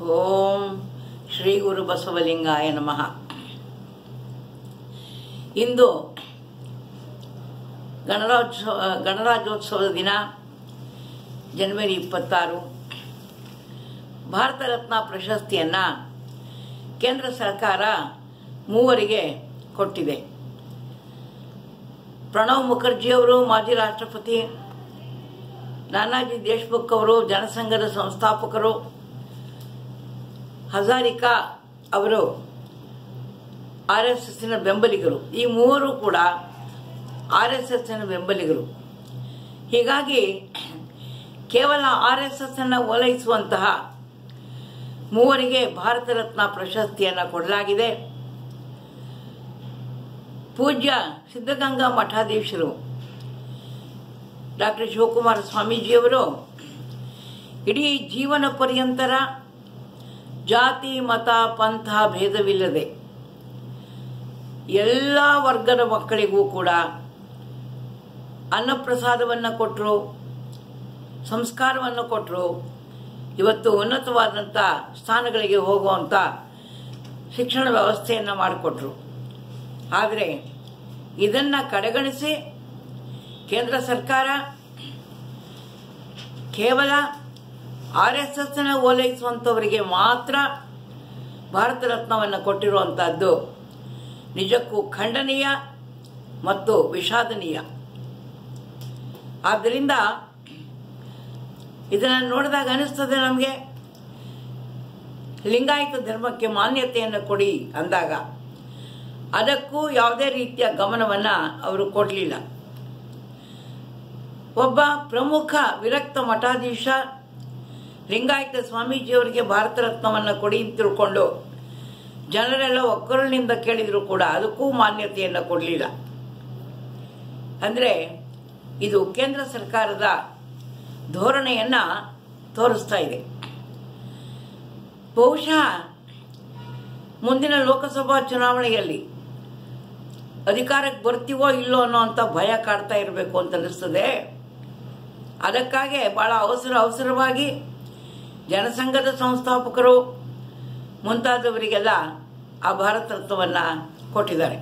ಓಂ ಶ್ರೀ ಗುರು ಬಸವಲಿಂಗಾಯ ನಮಃ. ಇಂದು ಗಣರಾಜ್ಯೋತ್ಸವ ಗಣರಾಜ್ಯೋತ್ಸವದ ದಿನ, ಜನವರಿ ಇಪ್ಪತ್ತಾರು. ಭಾರತ ರತ್ನ ಪ್ರಶಸ್ತಿಯನ್ನು ಕೇಂದ್ರ ಸರ್ಕಾರ ಮೂವರಿಗೆ ಕೊಟ್ಟಿದೆ. ಪ್ರಣವ್ ಮುಖರ್ಜಿಯವರು ಮಾಜಿ ರಾಷ್ಟ್ರಪತಿ, ನಾನಾಜಿ ದೇಶ್ಮುಖ್ ಅವರು, ಜನಸಂಘದ ಸಂಸ್ಥಾಪಕರು ಹಜಾರಿಕಾ ಅವರು ಆರ್ ಎಸ್ ಎಸ್ನ ಬೆಂಬಲಿಗರು. ಈ ಮೂವರು ಕೂಡ ಆರ್ ಎಸ್ ಎಸ್ನ ಬೆಂಬಲಿಗರು. ಹೀಗಾಗಿ ಕೇವಲ ಆರ್ ಎಸ್ ಎಸ್ ಅನ್ನು ಓಲೈಸುವಂತಹ ಮೂವರಿಗೆ ಭಾರತ ರತ್ನ ಪ್ರಶಸ್ತಿಯನ್ನು ಕೊಡಲಾಗಿದೆ. ಪೂಜ್ಯ ಸಿದ್ಧಗಂಗಾ ಮಠಾಧೀಶರು ಡಾಕ್ಟರ್ ಶಿವಕುಮಾರ ಸ್ವಾಮೀಜಿಯವರು ಇಡೀ ಜೀವನ ಪರ್ಯಂತರ ಜಾತಿ, ಮತ, ಪಂಥ ಭೇದವಿಲ್ಲದೆ ಎಲ್ಲ ವರ್ಗದ ಮಕ್ಕಳಿಗೂ ಕೂಡ ಅನ್ನಪ್ರಸಾದವನ್ನು ಕೊಟ್ಟರು ಸಂಸ್ಕಾರವನ್ನು ಕೊಟ್ಟರು ಇವತ್ತು ಉನ್ನತವಾದಂಥ ಸ್ಥಾನಗಳಿಗೆ ಹೋಗುವಂಥ ಶಿಕ್ಷಣ ವ್ಯವಸ್ಥೆಯನ್ನು ಮಾಡಿಕೊಟ್ರು. ಆದರೆ ಇದನ್ನು ಕಡೆಗಣಿಸಿ ಕೇಂದ್ರ ಸರ್ಕಾರ ಕೇವಲ ಆರ್ ಎಸ್ ಎಸ್ನ ಓಲೈಸುವಂಥವರಿಗೆ ಮಾತ್ರ ಭಾರತ ರತ್ನವನ್ನು ಕೊಟ್ಟಿರುವಂತಹದ್ದು ನಿಜಕ್ಕೂ ಖಂಡನೀಯ ಮತ್ತು ವಿಷಾದನೀಯ. ಆದ್ದರಿಂದ ಇದನ್ನು ನೋಡಿದಾಗ ಅನಿಸ್ತದೆ ನಮಗೆ. ಲಿಂಗಾಯತ ಧರ್ಮಕ್ಕೆ ಮಾನ್ಯತೆಯನ್ನು ಕೊಡಿ ಅಂದಾಗ ಅದಕ್ಕೂ ಯಾವುದೇ ರೀತಿಯ ಗಮನವನ್ನು ಅವರು ಕೊಡಲಿಲ್ಲ. ಒಬ್ಬ ಪ್ರಮುಖ ವಿರಕ್ತ ಮಠಾಧೀಶ ಲಿಂಗಾಯತ ಸ್ವಾಮೀಜಿಯವರಿಗೆ ಭಾರತ ರತ್ನವನ್ನು ಕೊಡಿ ಅಂತ ತಿಳ್ಕೊಂಡು ಜನರೆಲ್ಲ ಒಕ್ಕರಳಿನಿಂದ ಕೇಳಿದರೂ ಕೂಡ ಅದಕ್ಕೂ ಮಾನ್ಯತೆಯನ್ನು ಕೊಡಲಿಲ್ಲ. ಅಂದರೆ ಇದು ಕೇಂದ್ರ ಸರ್ಕಾರದ ಧೋರಣೆಯನ್ನು ತೋರಿಸ್ತಾ ಇದೆ. ಬಹುಶಃ ಮುಂದಿನ ಲೋಕಸಭಾ ಚುನಾವಣೆಯಲ್ಲಿ ಅಧಿಕಾರಕ್ಕೆ ಬರ್ತೀವೋ ಇಲ್ಲೋ ಅನ್ನೋಂಥ ಭಯ ಕಾಡ್ತಾ ಇರಬೇಕು ಅಂತ ಅನ್ನಿಸ್ತದೆ. ಅದಕ್ಕಾಗೆ ಭಾಳ ಅವಸರ ಅವಸರವಾಗಿ ಜನಸಂಘದ ಸಂಸ್ಥಾಪಕರು ಮುಂತಾದವರಿಗೆಲ್ಲ ಆ ಭಾರತ ರತ್ನವನ್ನು ಕೊಟ್ಟಿದ್ದಾರೆ.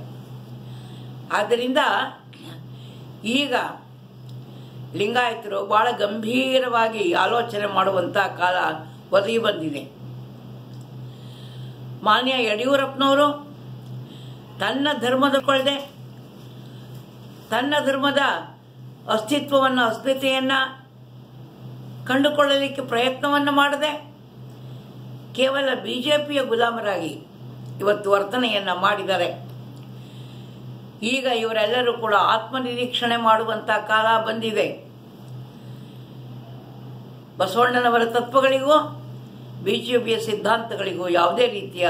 ಆದ್ದರಿಂದ ಈಗ ಲಿಂಗಾಯತರು ಬಹಳ ಗಂಭೀರವಾಗಿ ಆಲೋಚನೆ ಮಾಡುವಂಥ ಕಾಲ ಒದಗಿ ಬಂದಿದೆ. ಮಾನ್ಯ ಯಡಿಯೂರಪ್ಪನವರು ತನ್ನ ಧರ್ಮದ ಕೊಳದೆ ತನ್ನ ಧರ್ಮದ ಅಸ್ತಿತ್ವವನ್ನು ಅಸ್ಮಿತೆಯನ್ನು ಕಂಡುಕೊಳ್ಳಲಿಕ್ಕೆ ಪ್ರಯತ್ನವನ್ನು ಮಾಡದೆ ಕೇವಲ ಬಿಜೆಪಿಯ ಗುಲಾಮರಾಗಿ ಇವತ್ತು ವರ್ತನೆಯನ್ನು ಮಾಡಿದ್ದಾರೆ. ಈಗ ಇವರೆಲ್ಲರೂ ಕೂಡ ಆತ್ಮನಿರೀಕ್ಷಣೆ ಮಾಡುವಂತ ಕಾಲ ಬಂದಿದೆ. ಬಸವಣ್ಣನವರ ತತ್ವಗಳಿಗೂ ಬಿಜೆಪಿಯ ಸಿದ್ಧಾಂತಗಳಿಗೂ ಯಾವುದೇ ರೀತಿಯ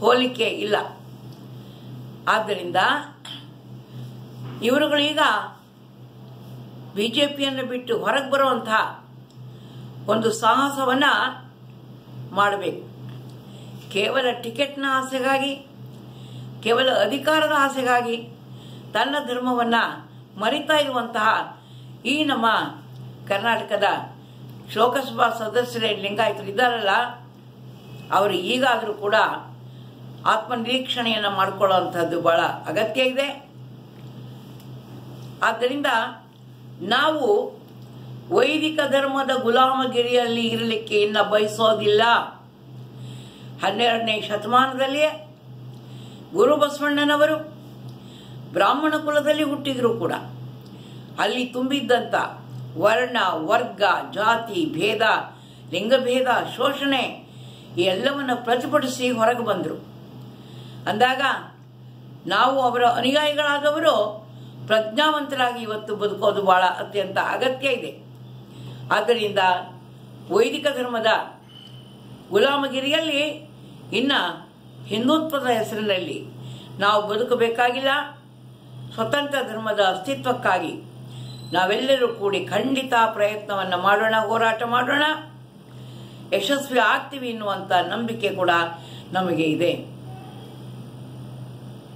ಹೋಲಿಕೆ ಇಲ್ಲ. ಆದ್ದರಿಂದ ಇವರುಗಳೀಗ ಬಿಜೆಪಿಯನ್ನು ಬಿಟ್ಟು ಹೊರಗೆ ಬರುವಂತಹ ಒಂದು ಸಾಹಸವನ್ನ ಮಾಡಬೇಕು. ಕೇವಲ ಟಿಕೆಟ್ನ ಆಸೆಗಾಗಿ, ಕೇವಲ ಅಧಿಕಾರದ ಆಸೆಗಾಗಿ ತನ್ನ ಧರ್ಮವನ್ನು ಮರಿತಾ ಇರುವಂತಹ ಈ ನಮ್ಮ ಕರ್ನಾಟಕದ ಲೋಕಸಭಾ ಸದಸ್ಯರೇ ಲಿಂಗಾಯತರು ಇದ್ದಾರಲ್ಲ, ಅವರು ಈಗಾದರೂ ಕೂಡ ಆತ್ಮನಿರೀಕ್ಷಣೆಯನ್ನು ಮಾಡಿಕೊಳ್ಳುವಂಥದ್ದು ಬಹಳ ಅಗತ್ಯ ಇದೆ. ಆದ್ದರಿಂದ ನಾವು ವೈದಿಕ ಧರ್ಮದ ಗುಲಾಮಗಿರಿಯಲ್ಲಿ ಇರಲಿಕ್ಕೆ ಇನ್ನ ಬಯಸೋದಿಲ್ಲ. ಹನ್ನೆರಡನೇ ಶತಮಾನದಲ್ಲಿಯೇ ಗುರು ಬಸವಣ್ಣನವರು ಬ್ರಾಹ್ಮಣ ಕುಲದಲ್ಲಿ ಹುಟ್ಟಿದ್ರು ಕೂಡ. ಅಲ್ಲಿ ತುಂಬಿದ್ದಂಥ ವರ್ಣ, ವರ್ಗ, ಜಾತಿ, ಭೇದ, ಲಿಂಗಭೇದ, ಶೋಷಣೆ ಎಲ್ಲವನ್ನು ಪ್ರತಿಭಟಿಸಿ ಹೊರಗೆ ಬಂದರು. ಅಂದಾಗ ನಾವು ಅವರ ಅನುಯಾಯಿಗಳಾದವರು ಪ್ರಜ್ಞಾವಂತರಾಗಿ ಇವತ್ತು ಬದುಕೋದು ಬಹಳ ಅತ್ಯಂತ ಅಗತ್ಯ ಇದೆ. ಆದ್ದರಿಂದ ವೈದಿಕ ಧರ್ಮದ ಗುಲಾಮಗಿರಿಯಲ್ಲಿ ಇನ್ನ ಹಿಂದುತ್ವದ ಹೆಸರಿನಲ್ಲಿ ನಾವು ಬದುಕಬೇಕಾಗಿಲ್ಲ. ಸ್ವತಂತ್ರ ಧರ್ಮದ ಅಸ್ತಿತ್ವಕ್ಕಾಗಿ ನಾವೆಲ್ಲರೂ ಕೂಡಿ ಖಂಡಿತ ಪ್ರಯತ್ನವನ್ನು ಮಾಡೋಣ, ಹೋರಾಟ ಮಾಡೋಣ. ಯಶಸ್ವಿ ಆಗ್ತೀವಿ ಎನ್ನುವಂಥ ನಂಬಿಕೆ ಕೂಡ ನಮಗೆ ಇದೆ.